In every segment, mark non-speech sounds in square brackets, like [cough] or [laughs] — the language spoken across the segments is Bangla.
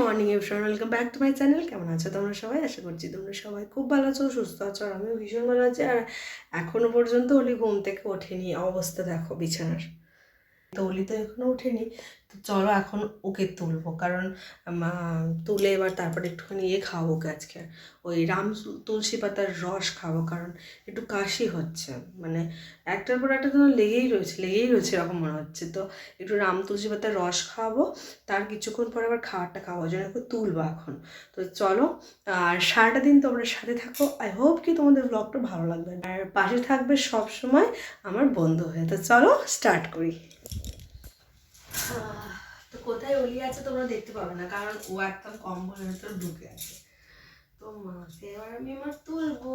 Morning, everyone, welcome back to my channel. কেমন আছো তোমরা সবাই? আশা করছি তোমরা সবাই খুব ভালো আছো, সুস্থ আছো, আর আমিও ভীষণ ভালো আছি। আর এখনও পর্যন্ত হলি ঘুম থেকে ওঠেনি, অবস্থা দেখো, বিছানার। তো তো এখনও ওঠেনি, তো চলো এখন ওকে তুলবো। কারণ তুলে এবার তারপরে একটুখানি ইয়ে খাওয়াবো ওকে আজকে। ওই রাম তুলসী পাতার রস খাব, কারণ একটু কাশি হচ্ছে। মানে একটার পর একটা যেন লেগেই রয়েছে লেগেই রয়েছে এরকম মনে হচ্ছে। তো একটু রাম তুলসী পাতার রস খাওয়াবো তার কিছুক্ষণ পরে আবার খাবারটা খাওয়াবো জন্য একটু তুলবো এখন। তো চলো, আর সারাটা দিন তোমরা সাথে থাকো। আই হোপ কি তোমাদের ব্লগটা ভালো লাগবে। আর পাশে থাকবে সব সময় আমার বন্ধু হয়ে। তো চলো স্টার্ট করি। তো কোথায় অলি আছে তোমরা দেখতে পাবে না, কারণ ও একদম কম্বলের ভেতর ঢুকে আছে। তো মাকে এবার আমি আমার তুলবো,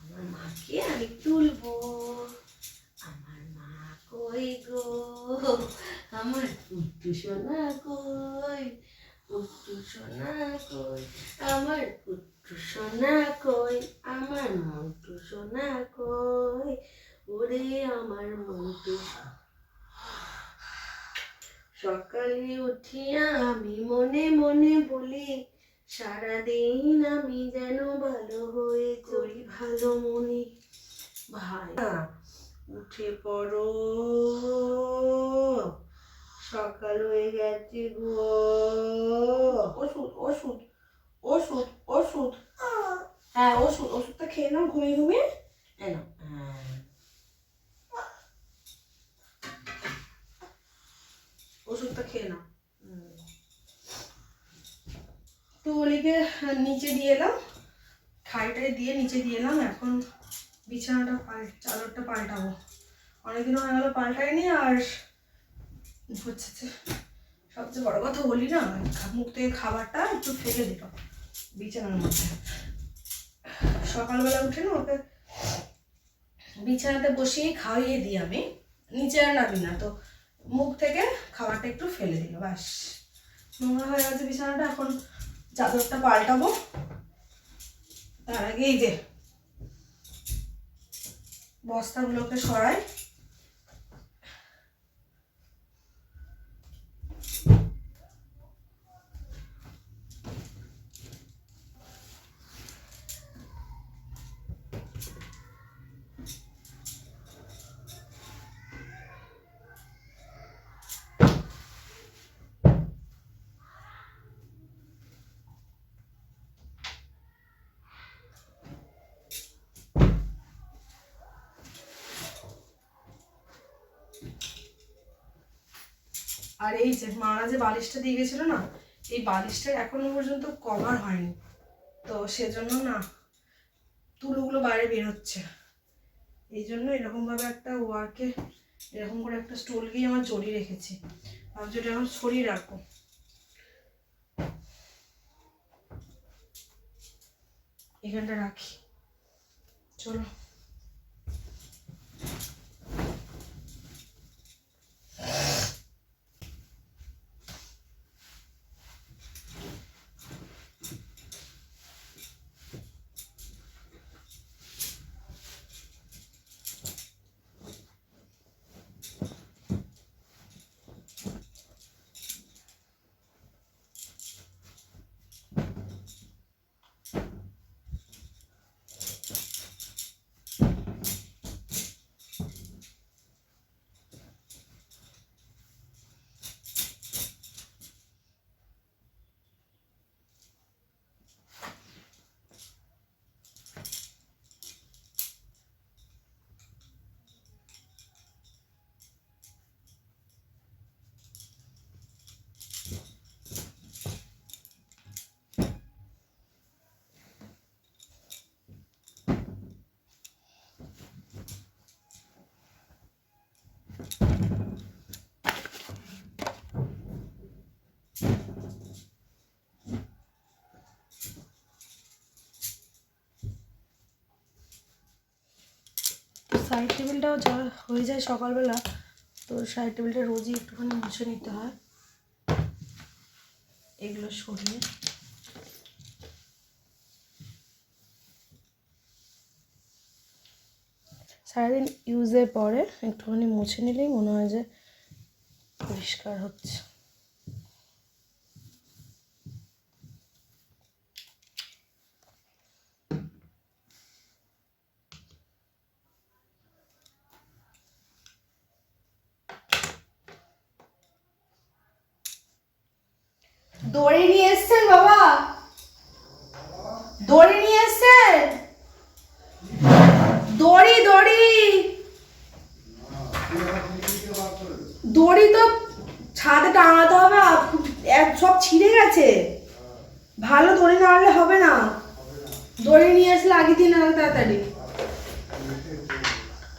আমার মাকে আমি তুলবো, আমার মা কই গো? আমার পুট্টু সোনা কই? পুট্টু সোনা কই? আমার পুট্টু সোনা কই? আমার মন্টু সোনা কই? ওরে আমার মন্টু সকালে উঠিয়া আমি মনে মনে বলি সারাদিন আমি যেন ভালো হয়ে করি ভালো মনে। ভাই উঠে পড়ো। সকাল হয়ে গেছে গো। ওষুধ ওষুধ ওষুধ ওষুধ। হ্যাঁ ওষুধ ওষুধটা খেয়ে নাও ঘুমিয়ে ঘুমিয়ে এনো হ্যাঁ ওষুধটা খেয়ে নাও হুম। তো ওলিকে নিচে দিয়ে এলাম খাইটাই দিয়ে নিচে দিয়ে এলাম এখন বিছানাটা পাল চাদরটা পাল্টাবো অনেকদিন হয়ে গেলো পাল্টাইনি আর হচ্ছে সবচেয়ে বড় কথা বলি না, মুখ থেকে খাবারটা একটু ফেলে দিল বিছানার মধ্যে। সকালবেলা উঠে না ওকে বিছানাতে বসিয়ে খাইয়ে দিই আমি, নিচে আর নামি না, তো মুখ থেকে খাবারটা একটু ফেলে দিল, ব্যাস। নোংরা হয়ে গেছে বিছানাটা এখন চাদরটা পাল্টাবো। তার আগে এই যে বস্তাগুলোকে সরাই আর এই যে মারা যে বালিশটা দিয়ে গেছিল না, এই বালিশটা এখনও পর্যন্ত কভার হয়নি। তো সেজন্য না, তুলোগুলো বাইরে বের হচ্ছে এই জন্য এরকমভাবে একটা ওয়ার্কে, এরকম করে একটা স্টোল গিয়ে আমার জড়িয়ে রেখেছি। ভাবছি ওটা এখন সরিয়ে রাখব। এখানটা রাখি। চলো। সাইড টেবিলটাও যা হয়ে যায় সকালবেলা, তো সাইড টেবিলটা রোজই একটুখানি মুছে নিতে হয়। এগুলো সরিয়ে। সারাদিন ইউজের পরে একটুখানি মুছে নিলেই মনে হয় যে পরিষ্কার হচ্ছে দড়ি নিয়ে এসছেন বাবা দড়ি নিয়ে এসছেন দড়ি দড়ি দড়ি তো ছাদে টাঙাতে হবে আ- এক- সব ছিঁড়ে গেছে। ভালো দড়ি না আনলে হবে না। দড়ি নিয়ে আসলে আগে দিন আনলে তাড়াতাড়ি।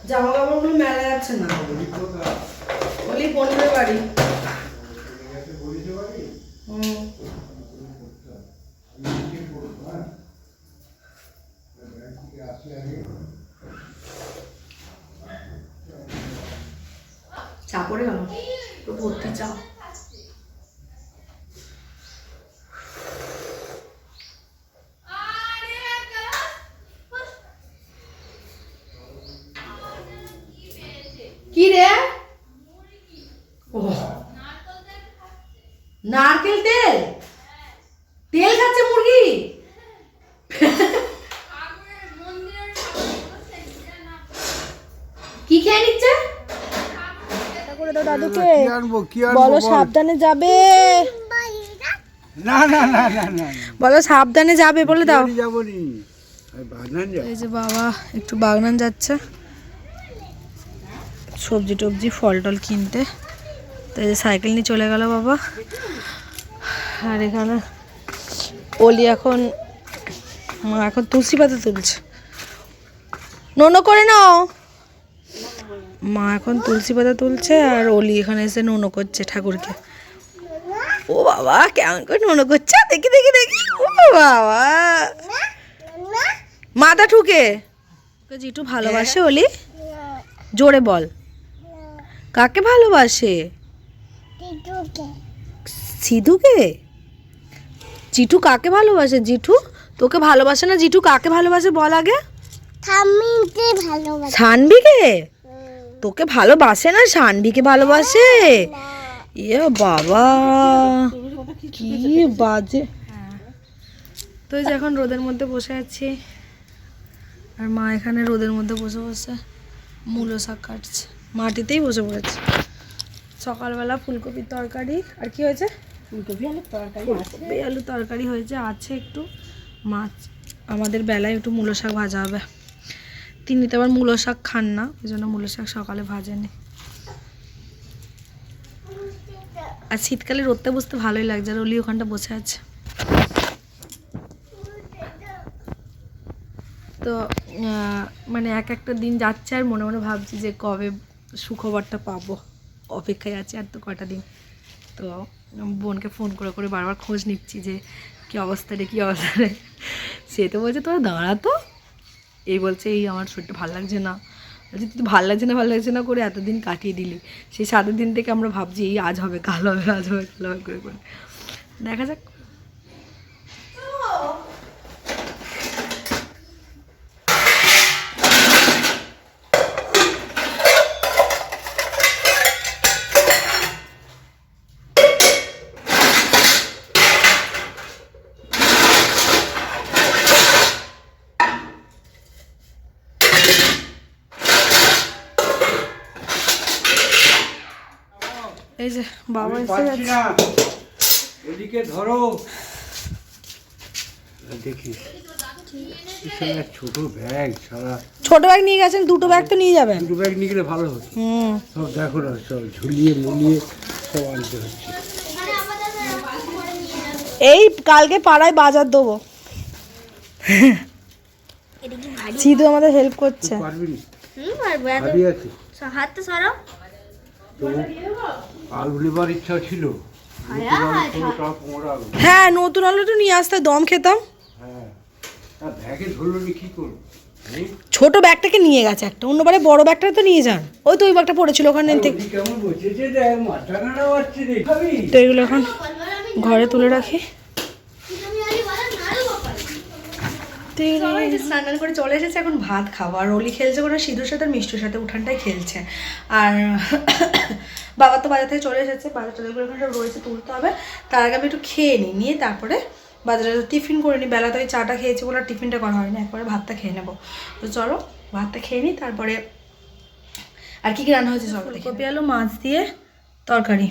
জামা কাপড়গুলো মেলা যাচ্ছে না। বলি বোনের বাড়ি হুম চা পড়ে গেল তো ভর্তি চা কি রে ও নারকেল তেল তেল খাচ্ছে মুরগি কি খেয়ে নিচ্ছে করে দাও দাদুকে কি আনব কি আনব বলো সাবধানে যাবে। না না না না না বলো সাবধানে যাবে বলে দাও। যাব নি এই যে বাবা একটু বাগনান যাচ্ছে। সবজি টবজি ফল টল কিনতে। তো এই যে সাইকেল নিয়ে চলে গেল বাবা। আর এখানে অলি এখন এখন তুলসী পাতা তুলছে। নোনো করে নাও। মা এখন তুলসী পাতা তুলছে আর অলি এখানে এসে নুনো করছে ঠাকুরকে। ও বাবা কেমন করে নুনো করছে? দেখি দেখি দেখি। ও বাবা। মাথা ঠুকে। জিটু ভালোবাসে অলি? জোরে বল। কাকে ভালোবাসে? সিধুকে? জিটু কাকে ভালোবাসে জিঠু তোকে ভালোবাসে না জিটু কাকে ভালোবাসে বল আগে। সানভিকে তোকে ভালোবাসে না? সানভিকে ভালোবাসে? ইয়ে বাবা। কি বাজে। তো এই যে এখন রোদের মধ্যে বসে আছি। আর মা এখানে রোদের মধ্যে বসে বসে মূলো শাক কাটছে। মাটিতেই বসে পড়েছে। সকালবেলা ফুলকপির তরকারি। আর কি হয়েছে? ফুলকপি আলুর তরকারি। ফুলকপি আলুর তরকারি হয়েছে। আছে একটু মাছ। আমাদের বেলায় একটু মূলো শাক ভাজা হবে। তিনি তো আবার মূলো শাক খান না ওই জন্য মূলো শাক সকালে ভাজেনি। আর শীতকালে রোদতে বসতে ভালোই লাগছে, আর অলি ওখানটা বসে আছে। তো মানে এক একটা দিন যাচ্ছে আর মনে মনে ভাবছি যে কবে সুখবরটা পাবো। অপেক্ষায় আছে আর তো কটা দিন। তো, বোনকে ফোন করে করে বারবার খোঁজ নিচ্ছি যে কী অবস্থা রে, কী অবস্থা রে। সে তো বলছে, তোরা দাঁড়া তো। এই বলছে, এই আমার শরীরটা ভালো লাগছে না। বলছি, তুই ভালো লাগছে না, ভালো লাগছে না করে এতদিন কাটিয়ে দিলি। সেই সাতের দিন থেকে আমরা ভাবছি, এই আজ হবে, কাল হবে, আজ হবে, কাল হবে করে করে। দেখা যাক এই যে বাবা এসে এদিকে ধরো। দেখিস ছোট ব্যাগ সারা ছোট ব্যাগ নিয়ে গেছেন দুটো ব্যাগ তো নিয়ে যাবেন। দুটো ব্যাগ নিয়ে গেলে ভালো হতো। সব দেখো না সব ঝুলিয়ে মুলিয়ে সব আনতে হচ্ছে। এই কালকে পাড়ায় বাজার দেবো। সিধু আমাদের হেল্প করছে। পারবি না? হুম পারব এত ভাবি আছে। হাত তো আলু নেবার ইচ্ছা ছিল। কোনোটা পনেরো আলু। হ্যাঁ নতুন আলুটা নিয়ে আসতে দম খেতাম। হ্যাঁ। ছোট ব্যাগটাকে নিয়ে গেছে একটা অন্যবারে বড় ব্যাগটা তো নিয়ে যান। ওই তো ওই ব্যাগটা পড়েছিল ওখানে তো এগুলো এখন ঘরে তুলে রাখি। স্নান টান করে চলে এসেছে এখন ভাত খাব। আর রলি খেলছে কোনো সিঁদুর সাথে আর মিষ্টির সাথে উঠানটাই খেলছে। আর [coughs] বাবা তো বাজার থেকে চলে এসেছে বাজার টাজার করে সব রয়েছে তুলতে হবে। তার আগে আমি একটু খেয়ে নিই নিয়ে তারপরে বাজারে টিফিন করে নিই বেলা তো ওই চাটা খেয়েছি বলে আর টিফিনটা করা হয়নি একবারে ভাতটা খেয়ে নেব। তো চলো ভাতটা খেয়ে নিই তারপরে আর কি কি রান্না হয়েছে সব ফুলকপি আলু মাছ দিয়ে তরকারি।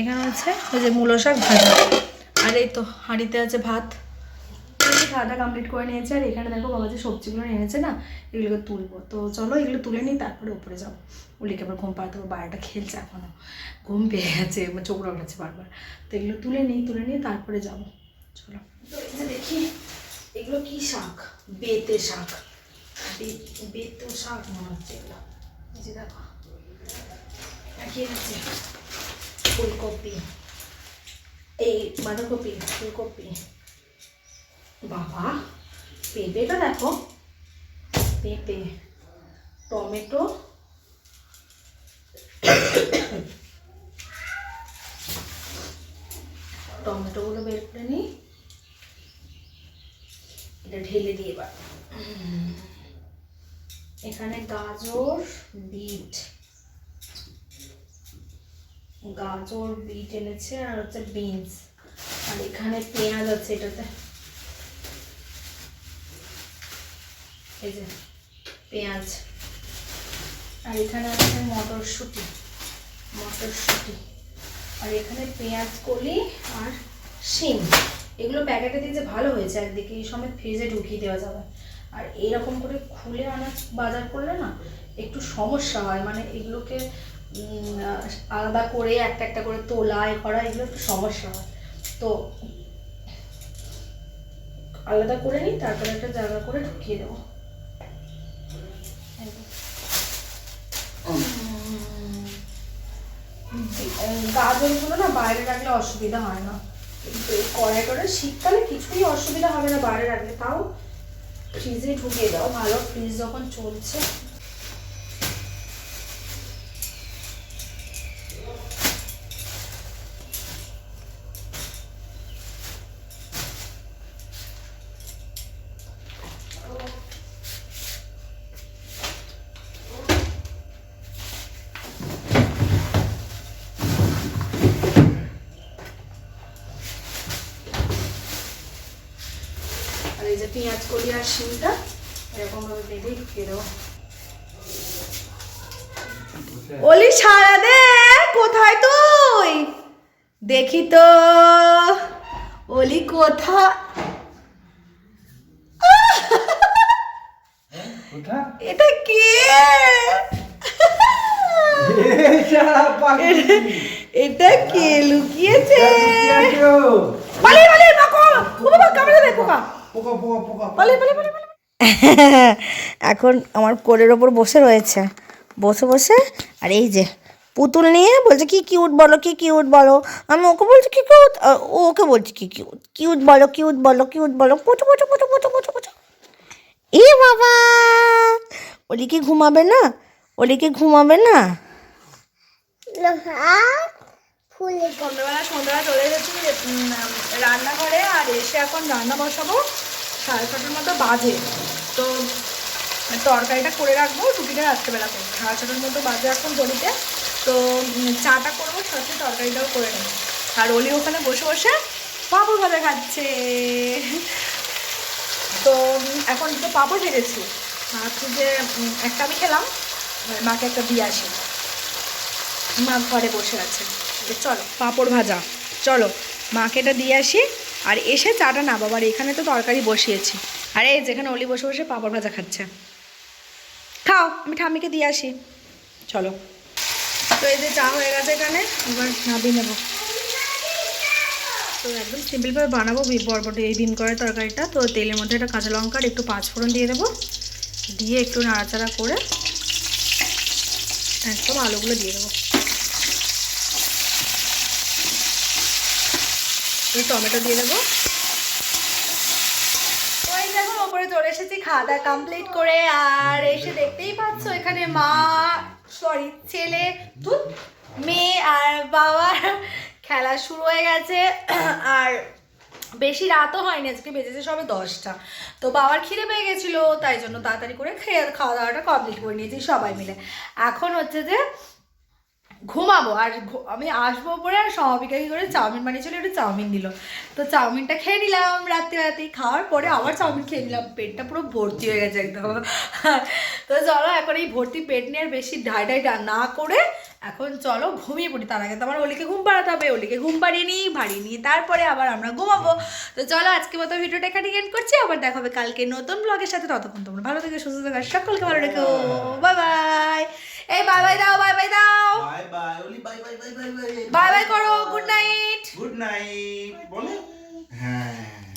এখানে হচ্ছে ওই যে মূলো শাক ভাজা। আর এই তো হাঁড়িতে আছে ভাত। এই খাওয়াটা কমপ্লিট করে নিয়েছে, আর এখানে দেখো বাবা যে সবজিগুলো এনেছে না, এগুলোকে তুলবো। তো চলো এগুলো তুলে নিই, তারপরে উপরে যাব। উলিকে আবার ঘুম পাড়াতে হবে বাইরেটা খেলছে এখনও। ঘুম পেয়ে গেছে চোখ রগড়াচ্ছে বারবার। তো এগুলো তুলে নিই তুলে নিই তারপরে যাব। চলো। দেখি, এগুলো কি শাক? বেতে শাক। বেতে শাক মনে হচ্ছে এগুলো। যে দেখো। কি আছে ফুলকপি। এই বাঁধাকপি, ফুলকপি। বাবা, পেঁপেটা দেখো। পেঁপে, টমেটো টমেটো টমেটোগুলো বের করে নিই। এটা ঢেলে দিয়ে এবার। এখানে গাজর, বিট। গাজর, বিট এনেছে, আর হচ্ছে বিনস। আর এখানে পেঁয়াজ আছে এটাতে। এই পেঁয়াজ। আর এখানে আছে মটরশুঁটি মটরশুঁটি। আর এখানে পেঁয়াজ, কলি আর শিম। এগুলো প্যাকেটে দিয়ে যে ভালো হয়েছে একদিকে। এই সময় ফ্রিজে ঢুকিয়ে দেওয়া যাবে। আর এইরকম করে খুলে আনাজ বাজার করলে না একটু সমস্যা হয়। মানে এগুলোকে আলাদা করে, একটা একটা করে তোলা এ করা, এগুলো একটু সমস্যা হয়। তো আলাদা করে নিই, তারপরে একটা জায়গা করে ঢুকিয়ে দেবো। গাজরগুলো না বাইরে রাখলে অসুবিধা হয় না। কিন্তু কড়াই টড়াই শীতকালে কিছুই অসুবিধা হবে না বাইরে রাখলে। তাও ফ্রিজে ঢুকিয়ে দাও, ভালো ফ্রিজ যখন চলছে। এই যে পেঁয়াজ কলি আর শিমটা এরকম ভাবে বেঁধে ঢুকিয়ে দেবো। ওলি সারা দে কোথায় তুই? দেখি তো। ওলি কোথা কোথা? এটা কে? এটা। কে লুকিয়েছে? [laughs] এখন আমার কোলের ওপর বসে রয়েছে। বসে বসে আর এই যে পুতুল নিয়ে বলছে কি কিউট বলো কি কিউট বলো? আমি ওকে বলছি কি কিউট ও ওকে বলছি কি কিউট কিউট বলো কিউট বলো কিউট বলো। পোচো পোচো পোচো পোচো পোচো পোচো। এ বাবা! ওলি কি ঘুমাবে না? ওলি কি ঘুমাবে না? ফুলে সন্ধ্যাবেলা সন্ধ্যাবেলা চলে এসেছি রান্নাঘরে আর এসে এখন রান্না বসাবো। সাড়ে ছটার মতো বাজে। তো তরকারিটা করে রাখব রুটিটা রাত্রেবেলা করব সাড়ে ছটার মতো বাজে এখন ঘড়িতে তো চাটা করব, সাথে তরকারিটাও করে নেব। আর ওলি ওখানে বসে বসে পাপড় ভাজা খাচ্ছে। তো, এখন তো পাপড় ভেজেছি। ভাবছি যে একটা আমি খেলাম মাকে একটা দিয়ে আসি। মা ঘরে বসে আছে। চলো, পাঁপড় ভাজা। চলো, মাকে এটা দিয়ে আসি। আর এসে চাটা না বাবার, এখানে তো তরকারি বসিয়েছি। আর, যেখানে অলি বসে বসে পাঁপড় ভাজা খাচ্ছে। খাও, আমি ঠাম্মিকে দিয়ে আসি। চলো। তো এই যে চা হয়ে গেছে এখানে, এবার নাবিয়ে নেব। তো একদম সিম্পলভাবে বানাবো বরবটি এই ডিম করার তরকারিটা। তো তেলের মধ্যে একটা কাঁচা লঙ্কা আর একটু পাঁচফোড়ন দিয়ে দেবো। দিয়ে একটু নাড়াচাড়া করে একদম আলুগুলো দিয়ে দেবো। টমেটো দিয়ে দেবো। দেখো, ওপরে চলে এসেছি খাওয়া দাওয়া কমপ্লিট করে। আর এসে দেখতেই পাচ্ছ, এখানে মা সরি ছেলে মেয়ে আর বাবার খেলা শুরু হয়ে গেছে। আর বেশি রাতও হয়নি, আজকে বেজেছে সবে দশটা। তো বাবার খিদে পেয়ে গেছিল, তাই জন্য তাড়াতাড়ি করে খেয়ে খাওয়া দাওয়াটা কমপ্লিট করে নিয়েছি সবাই মিলে। এখন হচ্ছে যে ঘুমাবো। আর আমি আসব পরে আর সমাপিকা কি করে চাউমিন বানিয়েছিল একটু চাউমিন দিল। তো চাউমিনটা খেয়ে নিলাম রাত্রে রাতে খাওয়ার পরে আবার চাউমিন খেয়ে নিলাম। পেটটা পুরো ভর্তি হয়ে গেছে একদম। তো চলো এখন এই ভর্তি পেট নিয়ে আর বেশি ঢাই ঢাই না করে এখন চলো ঘুমিয়ে পড়ি। তার আগে তো আমার অলিকে ঘুম পাড়াতে হবে। অলিকে ঘুম পাড়িয়ে নিই বাড়িয়ে নিই। তারপরে আবার আমরা ঘুমাবো। তো চলো আজকে মতো ভিডিওটা এখানে এন্ড করছি। আবার দেখা হবে কালকে নতুন ব্লগের সাথে। ততক্ষণ তোমরা ভালো থেকে সুস্থ থাকো আর সকলকে ভালো রেখো। বাই বাই এই বাই বাই দাও বাই বাই দাও। বাই বাই ওলি bye bye bye bye bye bye করো গুড নাইট গুড নাইট বলে। হ্যাঁ।